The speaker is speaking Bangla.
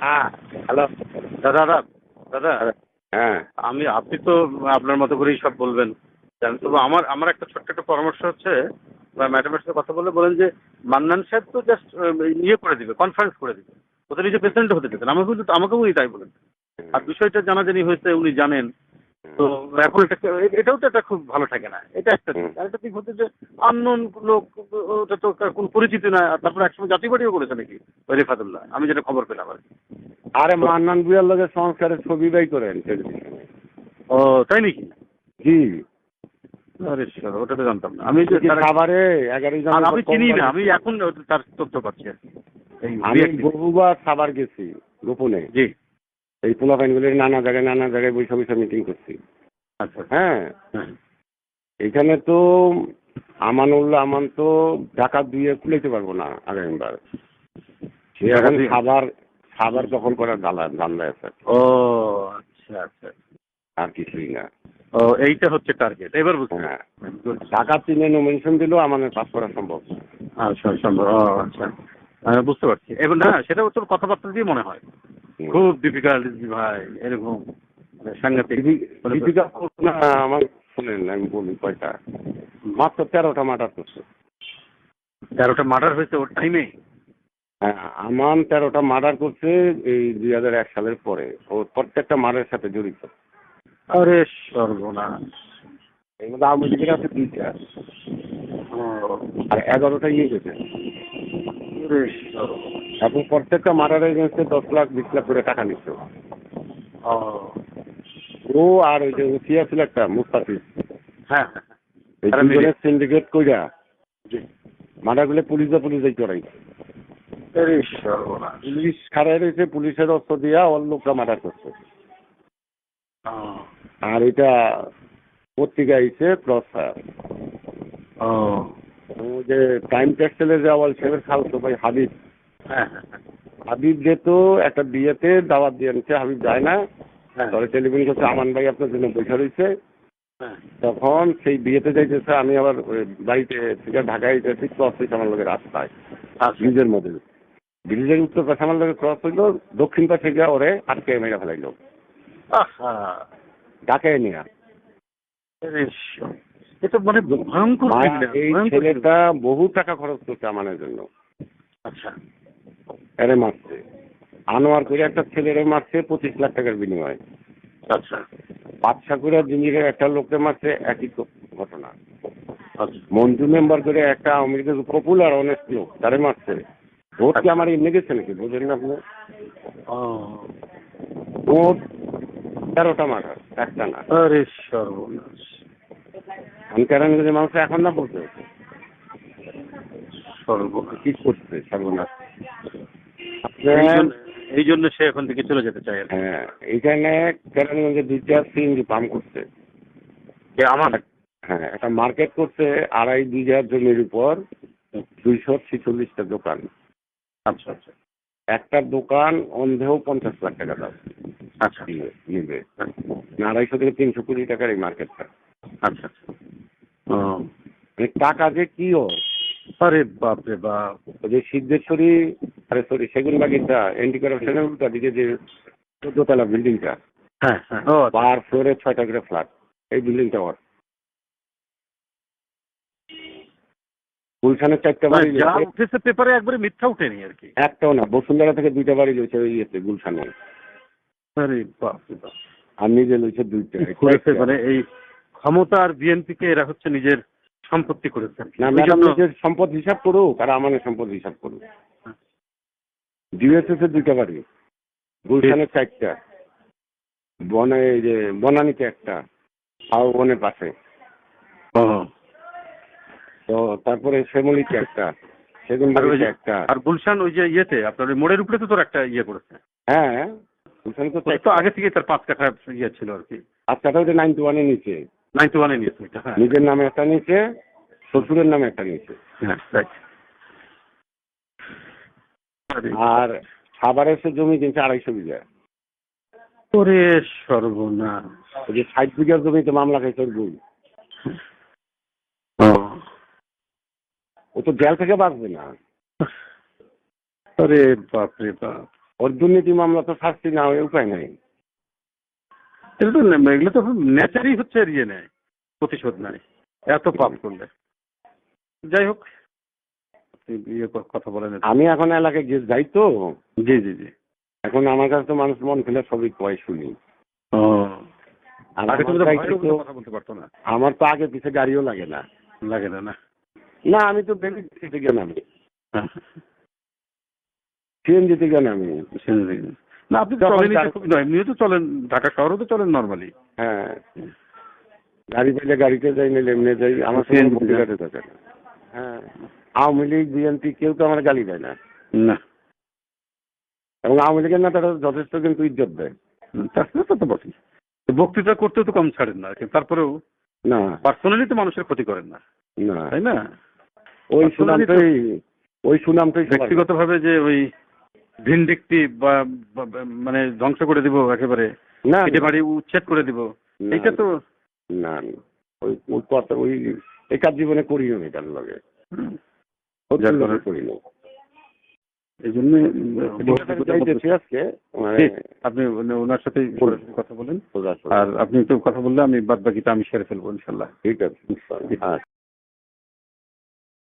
হ্যাঁ হ্যালো দাদা দাদা দাদা হ্যাঁ। আমি আপনি তো আপনার মতো করেই সব বলবেন। জানেন তবে আমার আমার একটা ছোট্ট একটা পরামর্শ হচ্ছে বা ম্যাডামের সাথে কথা বলে বলেন যে মান্নান সাহেব তো জাস্ট ইয়ে করে দিবে কনফারেন্স করে দিবে। ওদের নিজে প্রেসিডেন্ট হতে দিতেন আমাকে কিন্তু আমাকেও উনি তাই বলেন। আর বিষয়টা জানাজানি হয়েছে উনি জানেন। তো এখন এটা এটাও তো একটা খুব ভালো থাকে না এটা একটা দিক আর একটা দিক হচ্ছে যে আননোন লোক ওটা তো কোন পরিচিতি না আর তারপরে একসময় জাতি বাড়িও করেছে নাকি ওই রেফাতুল্লাহ। আমি যেটা খবর পেলাম আর আরে মান্নান বুয়ার সংস্কারের ছবি বাই করেন টেলিভিশনে ও তাই নাকি? জি। আরে শালা, ওটা তো জানতাম না। আমি খাবারে আমি চিনি না আমি এখন তার তথ্য পাচ্ছি আর কি। আমি বহুবার খাবার গেছি গোপনে। জি। এই পোলাপাইনগুলির নানা জায়গায় নানা জায়গায় বসে বসে মিটিং করছি। আচ্ছা। হ্যাঁ। হ্যাঁ। এখানে তো আমান আমানুল্লাহ আমান তো ঢাকা দিয়ে খুলেতে পারব না আগামীবার সে এখন? খাবার খাবার দখল করার দালা দান্দায় আছে। ও আচ্ছা আচ্ছা। আর কিছুই না। ও এইটা হচ্ছে টার্গেট এবার বুঝতে হ্যাঁ. ঢাকা তিনে নমিনেশন দিলেও আমাদের পাস করা সম্ভব। আচ্ছা সম্ভব। ও আচ্ছা। বুঝতে পারছি। এবার না সেটা তোর কথাবার্তা দিয়ে মনে হয়। খুব ডিফিকাল্ট ভাই এরকম মানে সাংঘাতিক না আমার শুনেন আমি বলি কয়টা। মাত্র তেরোটা মার্ডার করছে তেরোটা মার্ডার হয়েছে ওর টাইমে হ্যাঁ আমান তেরোটা মার্ডার করছে এই দুই হাজার এক সালের পরে। ও প্রত্যেকটা মার্ডারের সাথে জড়িত। আরে সর্বনাশ। এর মধ্যে আওয়ামী লীগের আছে দুইটা আর এগারোটা ইয়ে গেছে। এখন প্রত্যেকটা মার্ডারের এগেন্সে দশ লাখ বিশ লাখ করে টাকা নিচ্ছে। ও। আর ওই যে উঠিয়া ছিল একটা মুস্তাফিজ। হ্যাঁ হ্যাঁ, এই তারা দুজনের মিলে- সিন্ডিকেট কইরা জি। মার্ডারগুলো পুলিশে পুলিশে চড়াই আরে সর্বনাশ। পুলিশ খাড়াই রয়েছে পুলিশের অস্ত্র দিয়া ওর লোকটা মার্ডার করছে। আর এটা পত্রিকা আইছে ও। যে টাইম টেক্সটাইলের যে আওয়াল সাহেবের খালতো ভাই হাবিব হ্যাঁ হ্যাঁ হ্যাঁ, হাবিব যেহেতু একটা বিয়েতে দাওয়াত দিয়ে আনছে হাবিব যায় না। হ্যাঁ। তবে টেলিফোন করছে আমান ভাই আপনার জন্য বসে রয়েছে হ্যাঁ। তখন সেই বিয়েতে যাইতেছে আমি আবার বাড়িতে ঢাকায় যেতেছি ক্রস হয়েছে আমার লোকের রাস্তায়। আচ্ছা। ব্রিজের মধ্যে। ব্রিজের উত্তর পাশে আমার লোকের ক্রস হইল দক্ষিণ পাশে গিয়ে ওরে আটকে মেরে ফেলাইলো। ঢাকায় নিয়ে এটা মানে ভয়ঙ্কর এই ছেলেটা বহু টাকা খরচ করছে আমাদের জন্য। আচ্ছা। এরে মারছে। আনোয়ার করে একটা ছেলেরে মারছে পঁচিশ লাখ টাকার বিনিময়ে। আচ্ছা। বাদশা করে জিঞ্জিরের একটা লোককে মারছে একই ঘটনা। আচ্ছা। মঞ্জু মেম্বার করে একটা লীগের পপুলার অনেস্ট লোক তারে মারছে। ভোট কি আমার এমনি গেছে নাকি? বুঝলেন না আপনি। ভোট তেরোটা মার্ডার একটা না। আরে সর্বনাশ। আমি কেরানীগঞ্জের মানুষ এখন না বলতে সর্বনাশ। কি করছে সর্বনাশ? এই জন্য- সে এখন থেকে চলে যেতে চায় হ্যাঁ এইখানে কেরানীগঞ্জে দুইটা সিএনজি পাম্প করছে। কে আমার? হ্যাঁ একটা মার্কেট করছে আড়াই দুই হাজার জমির উপর দুইশো ছিচল্লিশটা দোকান। আচ্ছা আচ্ছা। একটা দোকান অন্ধেও পঞ্চাশ লাখ টাকা দাম। আচ্ছা। নিবে- নিবে। আড়াইশো থেকে তিনশো কোটি টাকার এই মার্কেটটা। আচ্ছা আচ্ছা। মানে টাকা যে কি ওর আরে বাপ। রে বাপ যে সিদ্ধেশ্বরী আরে সরি সেগুন বাগিচা এন্টি করাপশনের উল্টা দিকে যে চোদ্দতলা বিল্ডিংটা হ্যাঁ হ্যাঁ। ও। পার ফ্লোরে ছয়টা করে ফ্ল্যাট এই বিল্ডিংটা ওর। গুলশানের চারটা বাড়ি মানে যা রয়েছে, পেপারে একবারে মিথ্যা উঠেনি আর কি। একটাও না বসুন্ধরা থেকে দুইটা বাড়ি রয়েছে ওই ইয়েতে গুলশানে। আরে বাপ। আর নিজে রয়েছে দুইটা করেছে? মানে এই ক্ষমতা আর বিএনপি কে এরা হচ্ছে নিজের সম্পত্তি করেছে না নিজের সম্পদ হিসাব করুক আর আমাদের সম্পদ হিসাব করুক। ডিএসএস এর দুইটা বাড়ি। গুলশানের চারটা। বনে এই যে বনানীতে একটা বনের পাশে। ও, তো তারপরে শ্যামলিতে একটা সেগুন বাড়িতে একটা। আর গুলশান ওই যে ইয়েতে আপনার ওই মোড়ের উপরে তো তোর একটা ইয়ে করেছে? হ্যাঁ গুলশানে তো তো আগে থেকে তার পাঁচ কাঠা ইয়ে ছিল আর কি। আচ্ছাটা ওটা নাইনটি ওয়ানে নিচে নাইনটি ওয়ানে নিয়েছে ওইটা নিজের নামে একটা নিচে শ্বশুরের নামে একটা নিচে হ্যাঁ right. আরে, খাবারের সে জমি কিনছে আড়াইশো বিঘা। ওরে সর্বনাশ। ওই যে ষাট বিঘার জমিতে মামলা খাইছে ওর বই ও, তো জেল থেকে বাঁচবে না। আরে বাপ রে বাপ। ওর দুর্নীতি মামলা তো শাস্তি না হয়ে উপায় নাই। এটা তো এগুলো তো নেচারই হচ্ছে ইয়ে নেয় প্রতিশোধ নেয় এত পাপ করলে। যাই হোক ইয়ে কথা বলেন আমি এখন এলাকায় গিয়ে যাই তো জি জি জি। এখন আমার কাছে তো মানুষ মন খুলে সবই কয় শুনি। আমার তো- আগে পিছে গাড়িও লাগে না। লাগে না না? না আমি তো বেবি থেকে নামি। সিএনজি থেকে নামি শুনে দেখি। না আপনি তো খুবই নয় এমনিও তো চলেন ঢাকা শহরেও তো চলেন নর্মালি হ্যাঁ। গাড়ি পেলে গাড়িতে যাই নিলে এমনি যাই আমার CNG সঙ্গে তে যান? গাড়ি থাকে হ্যাঁ। আওয়ামী লীগ বিএনপি কেউ তো আমার গালি দেয় না। না। এবং আওয়ামী লীগের নেতারা যথেষ্ট কিন্তু ইজ্জত দেয়। তা তা তো বটেই। বক্তৃতা করতেও তো কম ছাড়েন না তারপরেও না। পার্সোনালি তো মানুষের ক্ষতি করেন না। না। তাই না? ওই সুনামটাই ওই সুনামটাই ব্যক্তিগতভাবে যে ওই ভিনডিকটিভ বা মানে ধ্বংস করে দিব একেবারে না বাড়ি উচ্ছেদ করে দিব না, এইটা তো না। ওই ওই কথা ওই একার জীবনে করিও নি তার লগে। যার কারণে- করিনি এই জন্য আজকে মানে আপনি ওন- ওনার সাথে কথা বলেন। আর আপনি কথা বললে আমি বাদ বাকিটা আমি সেরে ফেলব ইনশাল্লাহ ঠিক আছে